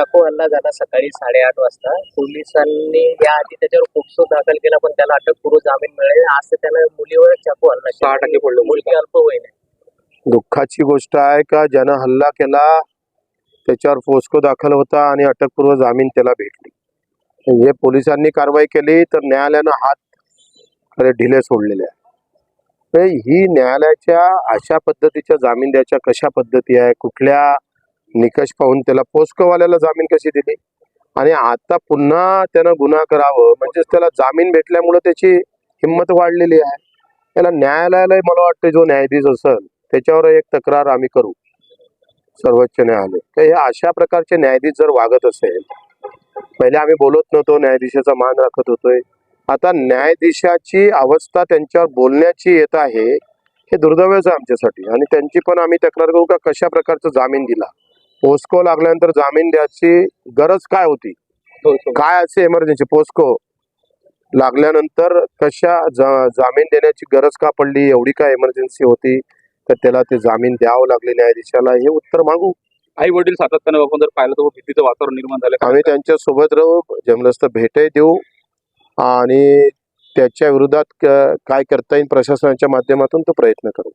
चाकू हल्ला झाला सकाळी साडेआठ वाजता. पोलिसांनी याआधी त्याच्यावर पोक्सो दाखल केला पण त्याला अटकपूर्व जामीन मिळेल. आज तर त्यानं मुलीवर चाकू हल्ला सहा केला. टक्के पडले मुलगी अल्पवयीन आहे. दुःखाची गोष्ट आहे का? ज्यानं हल्ला केला त्याच्यावर फोस्को दाखल होता आणि अटकपूर्व जामीन त्याला भेटली. हे पोलिसांनी कारवाई केली तर न्यायालयानं हात खरे ढिले सोडलेले आहे ही न्यायालयाच्या अशा पद्धतीच्या जामीन द्यायच्या कशा पद्धती आहे? कुठल्या निकष पाहून त्याला पोस्कोवाल्याला जामीन कशी दिली? आणि आता पुन्हा त्यानं गुन्हा करावं म्हणजेच त्याला जामीन भेटल्यामुळं त्याची हिंमत वाढलेली आहे. त्याला न्यायालयाला मला वाटतं जो न्यायाधीश असेल त्याच्यावर एक तक्रार आम्ही करू. सर्वोच्च न्यायालय. तर हे अशा प्रकारचे न्यायाधीश जर वागत असेल पहिले आम्ही बोलत नव्हतो न्यायाधीशाचा मान राखत होतोय. आता न्यायाधीशाची अवस्था त्यांच्यावर बोलण्याची येत आहे हे दुर्दैवच आहे आमच्यासाठी. आणि त्यांची पण आम्ही तक्रार करू का कशा प्रकारचा जामीन दिला? पोस्को लागल्यानंतर जामीन द्यायची गरज काय होती? काय असे इमर्जन्सी पोस्को लागल्यानंतर कशा जा- जामीन देण्याची गरज का पडली? एवढी काय इमर्जन्सी होती? तर त्याला ते जामीन द्यावं लागले न्यायाधीशाला. हे उत्तर मागू. आई वडील सातत्याने जर पाहिलं तर भीतीचं वातावरण निर्माण झालं. आम्ही त्यांच्यासोबत राहू. जमलंच तर भेटही देऊ. आणि त्याच्या विरोधात काय करता येईल प्रशासनाच्या माध्यमातून तो प्रयत्न करू.